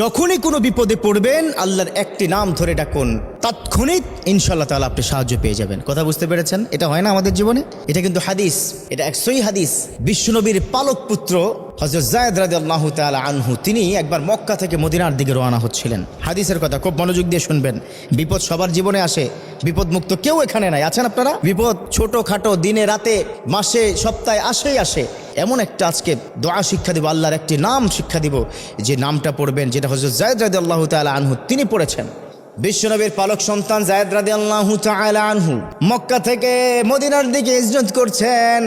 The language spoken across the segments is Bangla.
যখনই কোনো বিপদে পড়বেন, আল্লাহর একটি নাম ধরে ডাকুন, তাৎক্ষণিক ইনশাল্লাহ তালা আপনি সাহায্য পেয়ে যাবেন। কথা বুঝতে পেরেছেন? এটা হয় না আমাদের জীবনে? এটা কিন্তু হাদিস, এটা একশোই হাদিস। বিশ্বনবীর পালক পুত্র হজরত জায়দ রাজি আল্লাহ তালা আনহু, তিনি একবার মক্কা থেকে মদিনার দিকে রওনা হচ্ছিলেন। হাদিসের কথা খুব মনোযোগ দিয়ে শুনবেন। বিপদ সবার জীবনে আসে বিপদ মুক্ত কেউ এখানে নাই। আছেন আপনারা? বিপদ ছোট খাটো দিনে, রাতে, মাসে, সপ্তাহে আসেই আসে। এমন একটা আজকে দোয়া শিক্ষা দিব, আল্লাহর একটি নাম শিক্ষা দিব, যে নামটা পড়বেন, যেটা হজরত জায়দ রাদি আল্লাহ তালা আনহু তিনি পড়েছেন। বিশ্বনবীর পালক সন্তান জায়দ রাদি আল্লাহ আনহু মক্কা থেকে মদিনার দিকে হিজরত করছেন।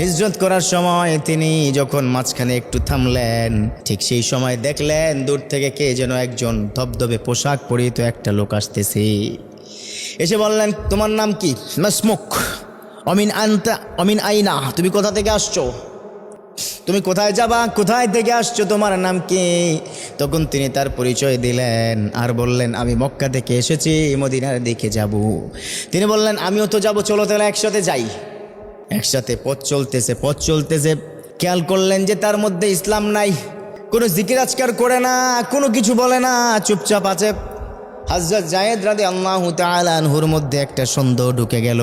হিজরত করার সময় তিনি যখন মাঝখানে একটু থামলেন, ঠিক সেই সময় দেখলেন দূর থেকে কে যেন একজন ধবধবে পোশাক পরিহিত একটা লোক আসতেছে। এসে বললেন, তোমার নাম কি? মাসমুক অমিন আনতা, অমিন আইনা, তুমি কোথা থেকে আসছো? তুমি কোথায় যাবা? কোথায় থেকে আসছো? তোমার নাম কি? তখন তিনি তার পরিচয় দিলেন আর বললেন, আমি মক্কা থেকে এসেছি, মদিনার দিকে যাব। তিনি বললেন, আমিও তো যাব, চলো তাহলে একসাথে যাই। একসাথে পথ চলতেছে পথ চলতেছে। খেয়াল করলেন যে তার মধ্যে ইসলাম নাই। কোনো জিকির আজকার করে না, কোনো কিছু বলে না। চুপচাপ আছে। হজরত জায়েদ রাদে আল্লাহ তালানহুর মধ্যে একটা সন্দেহ ঢুকে গেল।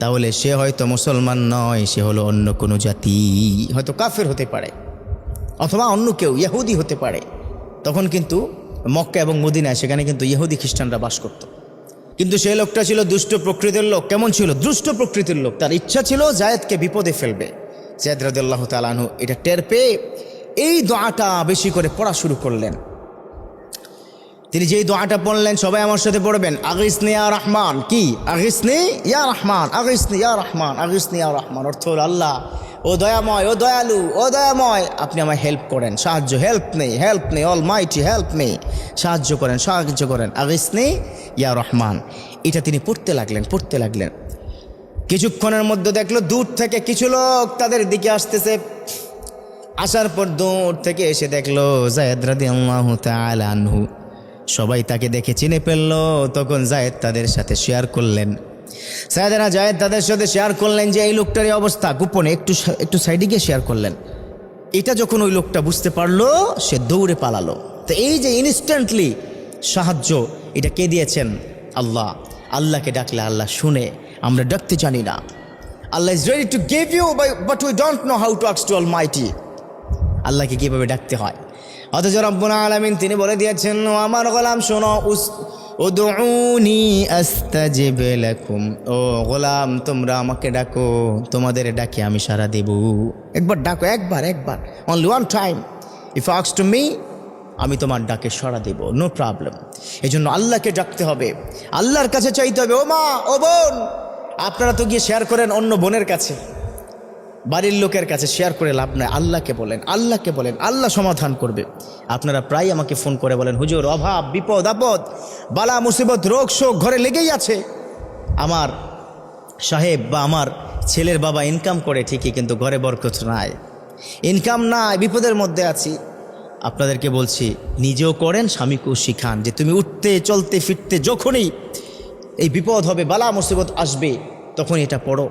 তাহলে সে হয়তো মুসলমান নয়, সে হলো অন্য কোনো জাতি। হয়তো কাফের হতে পারে, অথবা অন্য কেউ ইহুদি হতে পারে। তখন কিন্তু মক্কা এবং মদিনায় সেখানে কিন্তু ইহুদি খ্রিস্টানরা বাস করত। কিন্তু সেই লোকটা ছিল দুষ্ট প্রকৃতির লোক। কেমন ছিল? দুষ্ট প্রকৃতির লোক। তার ইচ্ছা ছিল জায়েদকে বিপদে ফেলবে। জায়দ তালানহু এটা টের পেয়ে এই দোয়াটা বেশি করে পড়া শুরু করলেন। তিনি যেই দোয়াটা পড়লেন, সবাই আমার সাথে পড়বেন। আগিসনে ইয়া রহমান। কি? আগিসনে ইয়া রহমান। আগিসনে ইয়া রহমান। আগিসনে ইয়া রহমান। অর্থ হল আল্লাহ। ও দয়াময়, ও দয়ালু, ও দয়াময়। আপনি আমায় হেল্প করেন। সাহায্য হেল্প নেই হেল্প নেই অল মাইটি হেল্প নেই সাহায্য করেন সাহায্য করেন। আগিসনে ইয়া রহমান। এটা তিনি পড়তে লাগলেন পড়তে লাগলেন। কিছুক্ষণের মধ্যে দেখল দূর থেকে কিছু লোক তাদের দিকে আসতেছে। আসার পর দূর থেকে এসে দেখল জায়দ রাদি আল্লাহ আনহু। সবাই তাকে দেখে চিনে ফেলল, তখন জায়েদ তাদের সাথে শেয়ার করলেন। সায়দানা জায়েদ তাদের সাথে শেয়ার করলেন যে, এই লোকটার এই অবস্থা। গোপনে একটু একটু সাইডে গিয়ে শেয়ার করলেন। এটা যখন ওই লোকটা বুঝতে পারল, সে দৌড়ে পালালো। তো এই যে ইনস্ট্যান্টলি সাহায্য, এটা কে দিয়েছেন? আল্লাহ। আল্লাহকে ডাকলে আল্লাহ শুনে, আমরা ডাকতে জানি না। Allah is ready to give you but we don't know how to আক্স to almighty আল্লাহকে কীভাবে ডাকতে হয়? অথচ রব্বুল আলামিন তিনি বলে দিয়েছেন, ও আমার গোলাম, শোনো, উস, উদউনি আস্তাজিব লাকুম। ও গোলাম, তোমরা আমাকে ডাকো, তোমাদের ডাকে আমি সারা দেব। একবার ডাকো, একবার একবার। অনলি ওয়ান টাইম ইফ আক্স টু মি আমি তোমার ডাকে সাড়া দেব নো প্রবলেম এই জন্য আল্লাহকে ডাকতে হবে। আল্লাহর কাছে চাইতে হবে, ও মা, ও বোন, আপনারা তো গিয়ে শেয়ার করেন অন্য বোনের কাছে। বাড়ির লোকের কাছে শেয়ার করে লাভ নাই। আল্লাহকে বলেন আল্লাহকে বলেন, আল্লাহ সমাধান করবে। আপনারা প্রায় আমাকে ফোন করে বলেন, হুজুর, অভাব, বিপদ, আপদ, বালা, মুসিবত, রোগ, শোক ঘরে লেগেই আছে। আমার সাহেব বা আমার ছেলের বাবা ইনকাম করে ঠিকই, কিন্তু ঘরে বরকত নাই। ইনকাম নাই, বিপদের মধ্যে আছি। আপনাদেরকে বলছি, নিজেও করেন, স্বামীকেও শিখান যে তুমি উঠতে, চলতে, ফিরতে যখনই এই বিপদ হবে, বালা, মুসিবত আসবে তখন এটা পড়ো।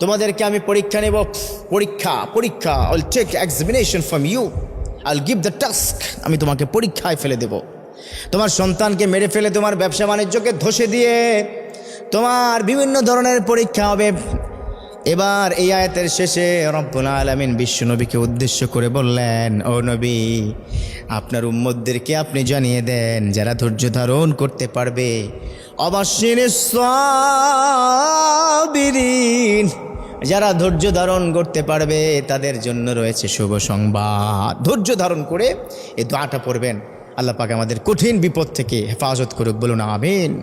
তোমাদেরকে আমি পরীক্ষা নেব। পরীক্ষা পরীক্ষা I'll take examination from you I'll give the task আমি তোমাকে পরীক্ষায় ফেলে দেব। তোমার সন্তানকে মেরে ফেলে, তোমার ব্যবসা বাণিজ্যকে ধসে দিয়ে তোমার বিভিন্ন ধরনের পরীক্ষা হবে। এবার এই আয়াতের শেষে রব্বুল আলমিন বিশ্ব নবীকে উদ্দেশ্য করে বললেন, ও নবী, আপনার উম্মদদেরকে আপনি জানিয়ে দেন, যারা ধৈর্য ধারণ করতে পারবে। অবশ্যই যারা ধৈর্য ধারণ করতে পারবে, তাদের জন্য রয়েছে শুভ সংবাদ। ধৈর্য ধারণ করে এই দোয়াটা পড়বেন। আল্লাহ আমাদের কঠিন বিপদ থেকে হেফাজত করুক, বলুন আমিন।